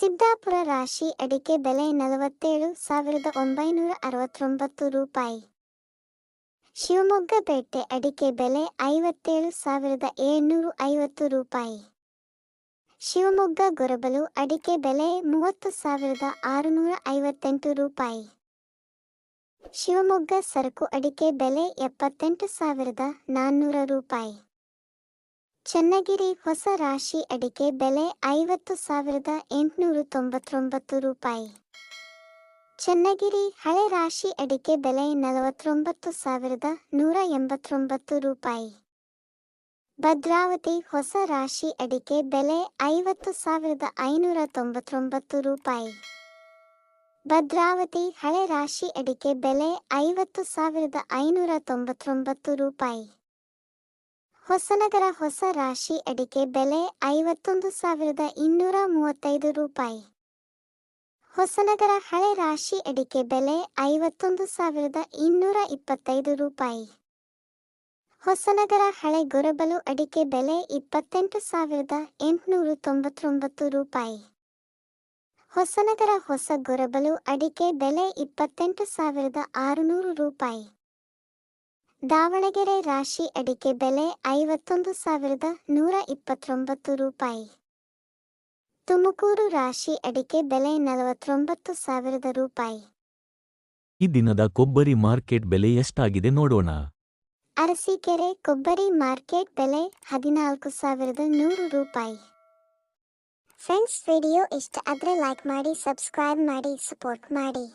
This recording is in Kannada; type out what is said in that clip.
ಸಿದ್ದಾಪುರ ರಾಶಿ ಅಡಿಕೆ ಬೆಲೆ ನಲವತ್ತೇಳು ಸಾವಿರದ ಒಂಬೈನೂರ ಅರವತ್ತೊಂಬತ್ತು ರೂಪಾಯಿ. ಶಿವಮೊಗ್ಗ ಪೇಟೆ ಅಡಿಕೆ ಬೆಲೆ ಐವತ್ತೇಳು ಸಾವಿರದ ಏಳ್ನೂರು ಐವತ್ತು ರೂಪಾಯಿ. ಶಿವಮೊಗ್ಗ ಗೊರಬಲು ಅಡಿಕೆ ಬೆಲೆ ಮೂವತ್ತು ಸಾವಿರದ ಆರುನೂರ ಐವತ್ತೆಂಟು ರೂಪಾಯಿ. ಶಿವಮೊಗ್ಗ ಸರಕು ಅಡಿಕೆ ಬೆಲೆ ಎಪ್ಪತ್ತೆಂಟು ಸಾವಿರದ ನಾನ್ನೂರ ರೂಪಾಯಿ. ಚನ್ನಗಿರಿ ಹೊಸ ರಾಶಿ ಅಡಿಕೆ ಬೆಲೆ ಐವತ್ತು ಸಾವಿರದ ಎಂಟುನೂರ ತೊಂಬತ್ತೊಂಬತ್ತು ರೂಪಾಯಿ. ಚನ್ನಗಿರಿ ಹಳೆ ರಾಶಿ ಅಡಿಕೆ ಬೆಲೆ ನಲವತ್ತೊಂಬತ್ತು ಸಾವಿರದ ನೂರ ಎಂಬತ್ತೊಂಬತ್ತು ರೂಪಾಯಿ. ಭದ್ರಾವತಿ ಹೊಸ ರಾಶಿ ಅಡಿಕೆ ಬೆಲೆ ಐವತ್ತು ಸಾವಿರದ ಐನೂರ ತೊಂಬತ್ತೊಂಬತ್ತು ರೂಪಾಯಿ. ಭದ್ರಾವತಿ ಹಳೆ ರಾಶಿ ಅಡಿಕೆ ಬೆಲೆ ಐವತ್ತು ಸಾವಿರದ ಐನೂರ ತೊಂಬತ್ತೊಂಬತ್ತು ರೂಪಾಯಿ. ಹೊಸನಗರ ಹೊಸ ರಾಶಿ ಅಡಿಕೆ ಬೆಲೆ ಐವತ್ತೊಂದು ಸಾವಿರದ ಇನ್ನೂರ ಮೂವತ್ತೈದು ರೂಪಾಯಿ. ಹೊಸನಗರ ಹಳೆ ರಾಶಿ ಅಡಿಕೆ ಬೆಲೆ ಐವತ್ತೊಂದು ಸಾವಿರದ ಇನ್ನೂರ ಇಪ್ಪತ್ತೈದು ರೂಪಾಯಿ. ಹೊಸನಗರ ಹಳೆ ಗೊರಬಲು ಅಡಿಕೆ ಬೆಲೆ ಇಪ್ಪತ್ತೆಂಟು ಸಾವಿರದ ಎಂಟುನೂರ ತೊಂಬತ್ತೊಂಬತ್ತು ರೂಪಾಯಿ. ಹೊಸನಗರ ಹೊಸ ಗೊರಬಲು ಅಡಿಕೆ ಬೆಲೆ ಇಪ್ಪತ್ತೆಂಟು ಸಾವಿರದ ಆರುನೂರು ರೂಪಾಯಿ. ದಾವಣಗೆರೆ ರಾಶಿ ಅಡಿಕೆ ಬೆಲೆ ಐವತ್ತೊಂದು ಸಾವಿರದ ನೂರ ಇಪ್ಪತ್ತೊಂಬತ್ತು ರೂಪಾಯಿ. ತುಮಕೂರು ರಾಶಿ ಅಡಿಕೆ ಬೆಲೆ ನಲವತ್ತೊಂಬತ್ತು ಸಾವಿರದ ರೂಪಾಯಿ. ಈ ದಿನದ ಕೊಬ್ಬರಿ ಮಾರ್ಕೆಟ್ ಬೆಲೆ ಎಷ್ಟಾಗಿದೆ ನೋಡೋಣ. ಅರಸೀಕೆರೆ ಕೊಬ್ಬರಿ ಮಾರ್ಕೆಟ್ ಬೆಲೆ ಹದಿನಾಲ್ಕು ಸಾವಿರದ ನೂರು ರೂಪಾಯಿ. ಫ್ರೆಂಡ್ಸ್ ವಿಡಿಯೋ ಇಷ್ಟ ಆದರೆ ಲೈಕ್ ಮಾಡಿ ಸಬ್ಸ್ಕ್ರೈಬ್ ಮಾಡಿ ಸಪೋರ್ಟ್ ಮಾಡಿ.